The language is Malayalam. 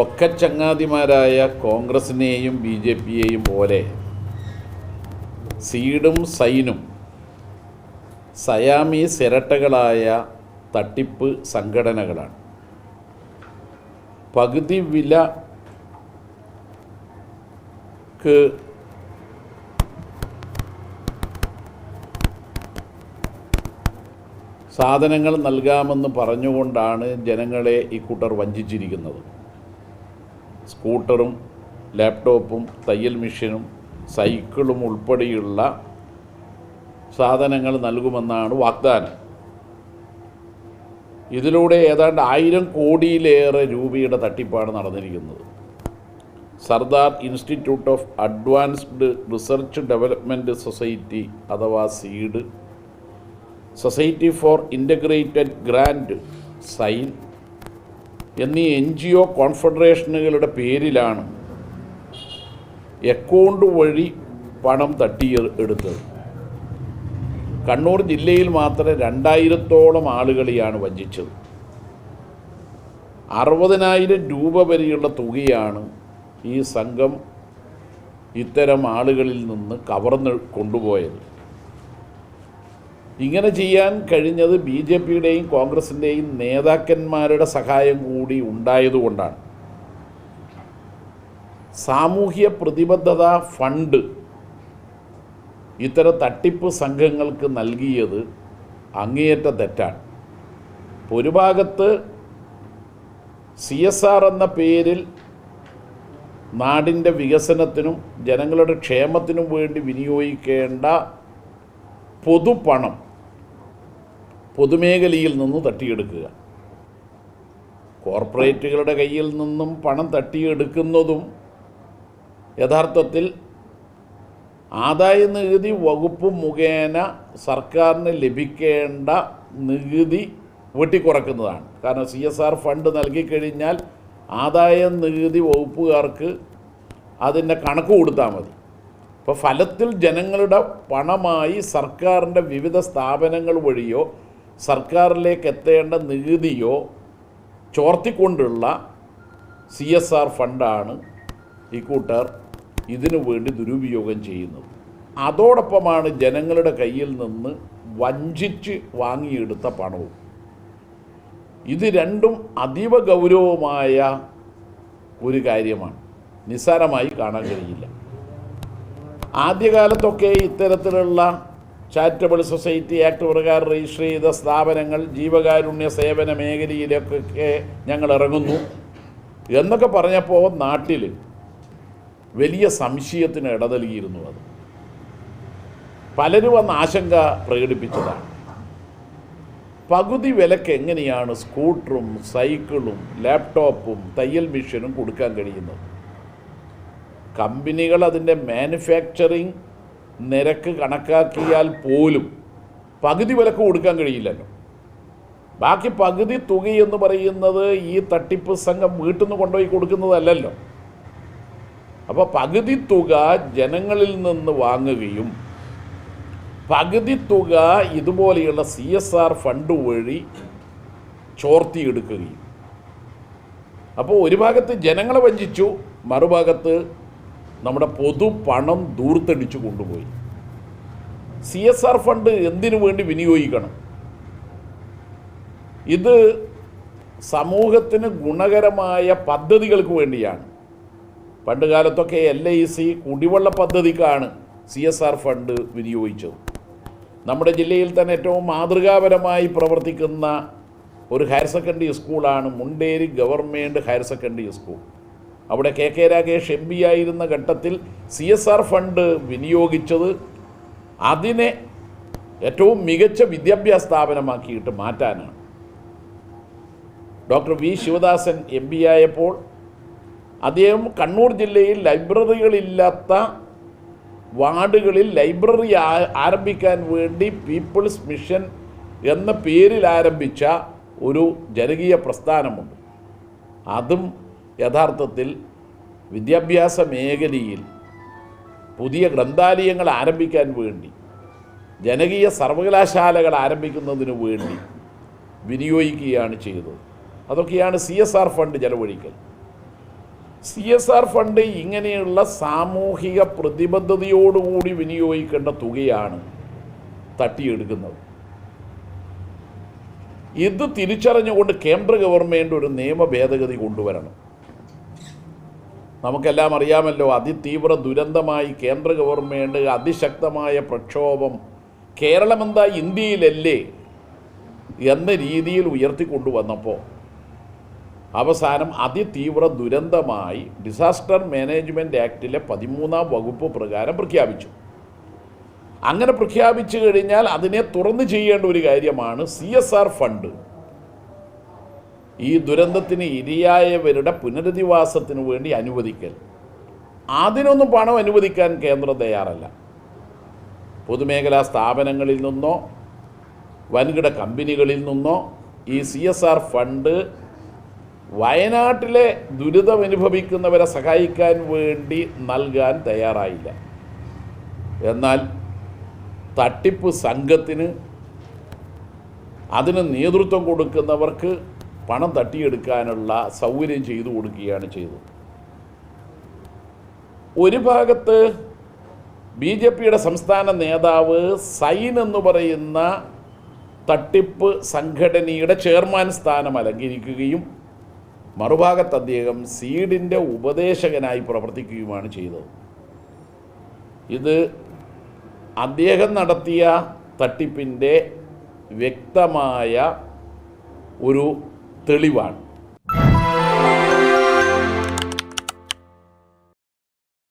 ഒക്കെ ചങ്ങാതിമാരായ കോൺഗ്രസിനെയും ബി ജെ പിയെയും പോലെ സീഡും സൈനും സയാമി സിരട്ടകളായ തട്ടിപ്പ് സംഘടനകളാണ്. പകുതി വിലക്ക് സാധനങ്ങൾ നൽകാമെന്ന് പറഞ്ഞുകൊണ്ടാണ് ജനങ്ങളെ ഇക്കൂട്ടർ വഞ്ചിച്ചിരിക്കുന്നത്. സ്കൂട്ടറും ലാപ്ടോപ്പും തയ്യൽ മെഷീനും സൈക്കിളും ഉൾപ്പെടെയുള്ള സാധനങ്ങൾ നൽകുമെന്നാണ് വാഗ്ദാനം. ഇതിലൂടെ ഏതാണ്ട് ആയിരം കോടിയിലേറെ രൂപയുടെ തട്ടിപ്പാണ് നടന്നിരിക്കുന്നത്. Sardar institute of advanced research development society അഥവാ SEED society for integrated grand sign എന്നീ എൻ ജി ഒ കോൺഫെഡറേഷനുകളുടെ പേരിലാണ് അക്കൗണ്ട് വഴി പണം തട്ടി എടുത്തത്. കണ്ണൂർ ജില്ലയിൽ മാത്രം രണ്ടായിരത്തോളം ആളുകളെയാണ് വഞ്ചിച്ചത്. അറുപതിനായിരം രൂപ വരെയുള്ള തുകയാണ് ഈ സംഘം ഇത്തരം ആളുകളിൽ നിന്ന് കവർന്ന് കൊണ്ടുപോയത്. ഇങ്ങനെ ചെയ്യാൻ കഴിഞ്ഞത് ബി ജെ പിയുടെയും കോൺഗ്രസിന്റെയും നേതാക്കന്മാരുടെ സഹായം കൂടി ഉണ്ടായതുകൊണ്ടാണ്. സാമൂഹ്യ പ്രതിബദ്ധത ഫണ്ട് ഇത്തരം തട്ടിപ്പ് സംഘങ്ങൾക്ക് നൽകിയത് അങ്ങേയറ്റ തെറ്റാണ്. ഒരു ഭാഗത്ത് സി എസ് ആർ എന്ന പേരിൽ നാടിന്റെ വികസനത്തിനും ജനങ്ങളുടെ ക്ഷേമത്തിനും വേണ്ടി വിനിയോഗിക്കേണ്ട പൊതുപണം പൊതുമേഖലയിൽ നിന്ന് തട്ടിയെടുക്കുക. കോർപ്പറേറ്റുകളുടെ കയ്യിൽ നിന്നും പണം തട്ടിയെടുക്കുന്നതും യഥാർത്ഥത്തിൽ ആദായ നികുതി വകുപ്പ് മുഖേന സർക്കാരിന് ലഭിക്കേണ്ട നികുതി വെട്ടിക്കുറക്കുന്നതാണ്. കാരണം സി എസ് ആർ ഫണ്ട് നൽകിക്കഴിഞ്ഞാൽ ആദായ നികുതി വകുപ്പുകാർക്ക് അതിന്റെ കണക്ക് കൊടുത്താൽ മതി. അപ്പോൾ ഫലത്തിൽ ജനങ്ങളുടെ പണമായി സർക്കാരിന്റെ വിവിധ സ്ഥാപനങ്ങൾ വഴിയോ സർക്കാരിലേക്ക് എത്തേണ്ട നികുതിയോ ചോർത്തിക്കൊണ്ടുള്ള സി എസ് ആർ ഫണ്ടാണ് ഇക്കൂട്ടർ ഇതിനു വേണ്ടി ദുരുപയോഗം ചെയ്യുന്നത്. അതോടൊപ്പമാണ് ജനങ്ങളുടെ കയ്യിൽ നിന്ന് വഞ്ചിച്ച് വാങ്ങിയെടുത്ത പണവും. ഇത് രണ്ടും അതീവ ഗൗരവമായ ഒരു കാര്യമാണ്. നിസ്സാരമായി കാണാൻ കഴിയില്ല. ആദ്യകാലത്തൊക്കെ ഇത്തരത്തിലുള്ള ചാരിറ്റബിൾ സൊസൈറ്റി ആക്ട് പ്രകാരം രജിസ്റ്റർ ചെയ്ത സ്ഥാപനങ്ങൾ ജീവകാരുണ്യ സേവന മേഖലയിലൊക്കെ ഞങ്ങൾ ഇറങ്ങുന്നു. എന്നൊക്കെ പറഞ്ഞപ്പോൾ നാട്ടിൽ വലിയ സംശയത്തിന് ഇട അത്. പലരും വന്ന ആശങ്ക പ്രകടിപ്പിച്ചതാണ്. പകുതി വിലക്ക് എങ്ങനെയാണ് സ്കൂട്ടറും സൈക്കിളും ലാപ്ടോപ്പും തയ്യൽ മെഷീനും കൊടുക്കാൻ കഴിയുന്നത്? കമ്പനികൾ അതിന്റെ മാനുഫാക്ചറിങ് നിരക്ക് കണക്കാക്കിയാൽ പോലും പകുതി വിലക്ക് കൊടുക്കാൻ കഴിയില്ലല്ലോ. ബാക്കി പകുതി തുകയെന്ന് പറയുന്നത് ഈ തട്ടിപ്പ് സംഘം വീട്ടിൽ നിന്ന് കൊണ്ടുപോയി കൊടുക്കുന്നതല്ലല്ലോ. അപ്പോൾ പകുതി തുക ജനങ്ങളിൽ നിന്ന് വാങ്ങുകയും പകുതി തുക ഇതുപോലെയുള്ള സി എസ് ആർ ഫണ്ട് വഴി ചോർത്തിയെടുക്കുകയും അപ്പോൾ ഒരു ഭാഗത്ത് ജനങ്ങളെ വഞ്ചിച്ചു മറുഭാഗത്ത് നമ്മുടെ പൊതു പണം ദൂർത്തടിച്ചു കൊണ്ടുപോയി. സി എസ് ആർ ഫണ്ട് എന്തിനു വേണ്ടി വിനിയോഗിക്കണം? ഇത് സമൂഹത്തിന് ഗുണകരമായ പദ്ധതികൾക്ക് വേണ്ടിയാണ്. പണ്ട് കാലത്തൊക്കെ എൽ ഐ സി കുടിവെള്ള പദ്ധതിക്കാണ് സി എസ് ആർ ഫണ്ട് വിനിയോഗിച്ചത്. നമ്മുടെ ജില്ലയിൽ തന്നെ ഏറ്റവും മാതൃകാപരമായി പ്രവർത്തിക്കുന്ന ഒരു ഹയർ സെക്കൻഡറി സ്കൂളാണ് Munderi government higher secondary school. അവിടെ K K Ragesh M P ആയിരുന്ന ഘട്ടത്തിൽ സി എസ് ആർ ഫണ്ട് വിനിയോഗിച്ചത് അതിനെ ഏറ്റവും മികച്ച വിദ്യാഭ്യാസ സ്ഥാപനമാക്കിയിട്ട് മാറ്റാനാണ്. Doctor V Sivadasan M P ആയപ്പോൾ അദ്ദേഹം കണ്ണൂർ ജില്ലയിൽ ലൈബ്രറികളില്ലാത്ത വാർഡുകളിൽ ലൈബ്രറി ആരംഭിക്കാൻ വേണ്ടി പീപ്പിൾസ് മിഷൻ എന്ന പേരിൽ ആരംഭിച്ച ഒരു ജനകീയ പ്രസ്ഥാനമുണ്ട്. അതും യഥാർത്ഥത്തിൽ വിദ്യാഭ്യാസ മേഖലയിൽ പുതിയ ഗ്രന്ഥാലയങ്ങൾ ആരംഭിക്കാൻ വേണ്ടി ജനകീയ സർവകലാശാലകൾ ആരംഭിക്കുന്നതിന് വേണ്ടി വിനിയോഗിക്കുകയാണ് ചെയ്തത്. അതൊക്കെയാണ് സി എസ് ആർ ഫണ്ട് ചെലവഴിക്കൽ. സി എസ് ആർ ഫണ്ട് ഇങ്ങനെയുള്ള സാമൂഹിക പ്രതിബദ്ധതയോടുകൂടി വിനിയോഗിക്കേണ്ട തുകയാണ് തട്ടിയെടുക്കുന്നത്. ഇത് തിരിച്ചറിഞ്ഞുകൊണ്ട് കേന്ദ്ര ഗവൺമെന്റ് ഒരു നിയമ ഭേദഗതി കൊണ്ടുവരണം. നമുക്കെല്ലാം അറിയാമല്ലോ അതിതീവ്ര ദുരന്തമായി കേന്ദ്ര ഗവൺമെന്റ് അതിശക്തമായ പ്രക്ഷോഭം. കേരളമെന്താ ഇന്ത്യയിലല്ലേ എന്ന രീതിയിൽ ഉയർത്തിക്കൊണ്ടുവന്നപ്പോൾ അവസാനം അതിതീവ്ര ദുരന്തമായി ഡിസാസ്റ്റർ മാനേജ്മെന്റ് ആക്ടിലെ പതിമൂന്നാം വകുപ്പ് പ്രകാരം പ്രഖ്യാപിച്ചു. അങ്ങനെ പ്രഖ്യാപിച്ചു കഴിഞ്ഞാൽ അതിനെ തുറന്നു ചെയ്യേണ്ട ഒരു കാര്യമാണ് സി ഫണ്ട്. ഈ ദുരന്തത്തിന് ഇരയായവരുടെ പുനരധിവാസത്തിന് വേണ്ടി അനുവദിക്കൽ. അതിനൊന്നും പണം അനുവദിക്കാൻ കേന്ദ്രം തയ്യാറല്ല. പൊതുമേഖലാ സ്ഥാപനങ്ങളിൽ നിന്നോ വൻകിട കമ്പനികളിൽ നിന്നോ ഈ സി എസ് ആർ ഫണ്ട് വയനാട്ടിലെ ദുരിതമനുഭവിക്കുന്നവരെ സഹായിക്കാൻ വേണ്ടി നൽകാൻ തയ്യാറായില്ല. എന്നാൽ തട്ടിപ്പ് സംഘത്തിന് അതിന് നേതൃത്വം കൊടുക്കുന്നവർക്ക് പണം തട്ടിയെടുക്കാനുള്ള സൗകര്യം ചെയ്തു കൊടുക്കുകയാണ് ചെയ്തത്. ഒരു ഭാഗത്ത് ബി ജെ പിയുടെ സംസ്ഥാന നേതാവ് സൈൻ എന്ന് പറയുന്ന തട്ടിപ്പ് സംഘടനയുടെ ചെയർമാൻ സ്ഥാനം അലങ്കരിക്കുകയും മറുഭാഗത്ത് അദ്ദേഹം സീഡിന്റെ ഉപദേശകനായി പ്രവർത്തിക്കുകയുമാണ് ചെയ്തത്. ഇത് അദ്ദേഹം നടത്തിയ തട്ടിപ്പിന്റെ വ്യക്തമായ ഒരു തെളിവാണ്